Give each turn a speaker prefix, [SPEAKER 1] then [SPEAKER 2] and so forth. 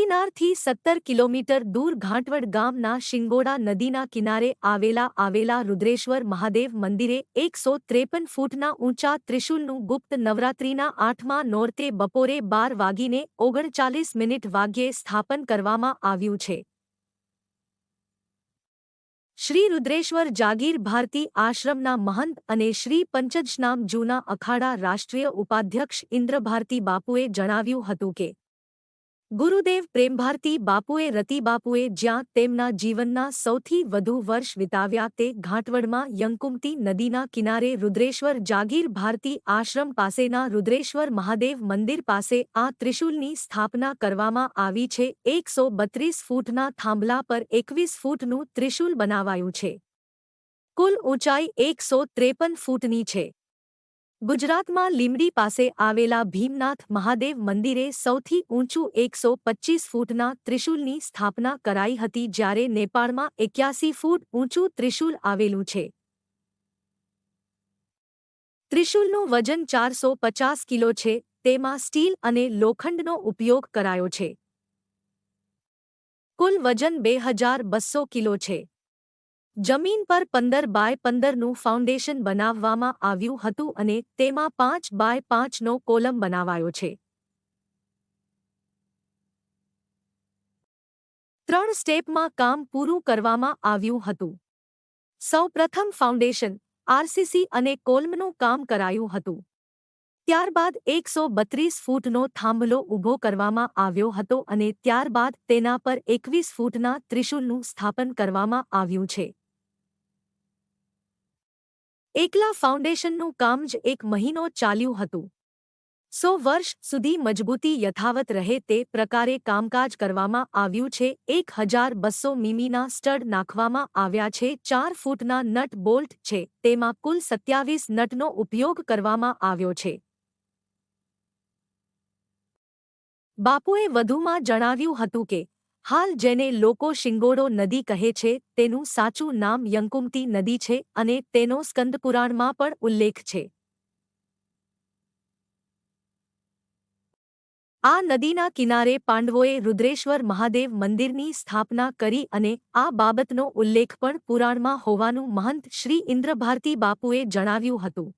[SPEAKER 1] શહેરથી સત્તર કિલોમીટર દૂર ઘાંટવડ ગામના શિંગોડા નદીના કિનારે આવેલા આવેલા રુદ્રેશ્વર મહાદેવ મંદિરે એકસો ત્રેપન ફૂટના ઊંચા ત્રિશુલનું ગુપ્ત નવરાત્રિના આઠમા નોરતે બપોરે બાર વાગીને ઓગણચાલીસ મિનિટ વાગ્યે સ્થાપન કરવામાં આવ્યું છે. શ્રી રુદ્રેશ્વર જાગીર ભારતી આશ્રમના મહંત અને શ્રી પંચજનામ જૂના અખાડા રાષ્ટ્રીય ઉપાધ્યક્ષ ઇન્દ્રભારતી બાપુએ જણાવ્યું હતું કે ગુરુદેવ પ્રેમભારતી બાપુએ રતિબાપુએ જ્યાં તેમના જીવનના સૌથી વધુ વર્ષ વિતાવ્યા તે ઘાટવડમાં યંકુમતી નદીના કિનારે રુદ્રેશ્વર જાગીર ભારતી આશ્રમ પાસેના રુદ્રેશ્વર મહાદેવ મંદિર પાસે આ ત્રિશુલની સ્થાપના કરવામાં આવી છે. એકસો બત્રીસ ફૂટના થાંભલા પર એકવીસ ફૂટનું ત્રિશુલ બનાવાયું છે. કુલ ઊંચાઈ એકસો ત્રેપન ફૂટની છે. ગુજરાતમાં લીમડી પાસે આવેલા ભીમનાથ મહાદેવ મંદિરે સૌથી ઊંચું એકસો પચ્ચીસ ફૂટના ત્રિશુલની સ્થાપના કરાઈ હતી જ્યારે નેપાળમાં એક્યાસી ફૂટ ઊંચું ત્રિશુલ આવેલું છે. ત્રિશુલનું વજન ચારસો પચાસ કિલો છે, તેમાં સ્ટીલ અને લોખંડનો ઉપયોગ કરાયો છે. કુલ વજન બે હજાર બસો કિલો છે. જમીન પર પંદર બાય પંદરનું ફાઉન્ડેશન બનાવવામાં આવ્યું હતું અને તેમાં પાંચ બાય પાંચનો કોલમ બનાવાયો છે. ત્રણ સ્ટેપમાં કામ પૂરું કરવામાં આવ્યું હતું. સૌપ્રથમ ફાઉન્ડેશન આરસીસી અને કોલમનું કામ કરાયું હતું. ત્યારબાદ એકસો બત્રીસ ફૂટનો થાંભલો ઊભો કરવામાં આવ્યો હતો અને ત્યારબાદ તેના પર એકવીસ ફૂટના ત્રિશુલનું સ્થાપન કરવામાં આવ્યું છે. એકલા ફાઉન્ડેશનનું કામ જ એક મહિનો ચાલ્યું હતું. સો વર્ષ સુધી મજબૂતી યથાવત રહે તે પ્રકારે કામકાજ કરવામાં આવ્યું છે. એક હજાર બસો મીમીના સ્ટડ નાખવામાં આવ્યા છે. ચાર ફૂટના નટ બોલ્ટ છે. તેમાં કુલ સત્યાવીસ નટનો ઉપયોગ કરવામાં આવ્યો છે. બાપુએ વધુમાં જણાવ્યું હતું કે હાલ જેને લોકો શિંગોડો નદી કહે છે, તેનું સાચું નામ યંકુમતી નદી છે અને તેનો સ્કંદપુરાણમાં પણ ઉલ્લેખ છે. આ નદીના કિનારે પાંડવોએ રુદ્રેશ્વર મહાદેવ મંદિરની સ્થાપના કરી અને આ બાબતનો ઉલ્લેખ પણ પુરાણમાં હોવાનું મહંત શ્રી ઇન્દ્રભારતી બાપુએ જણાવ્યું હતું.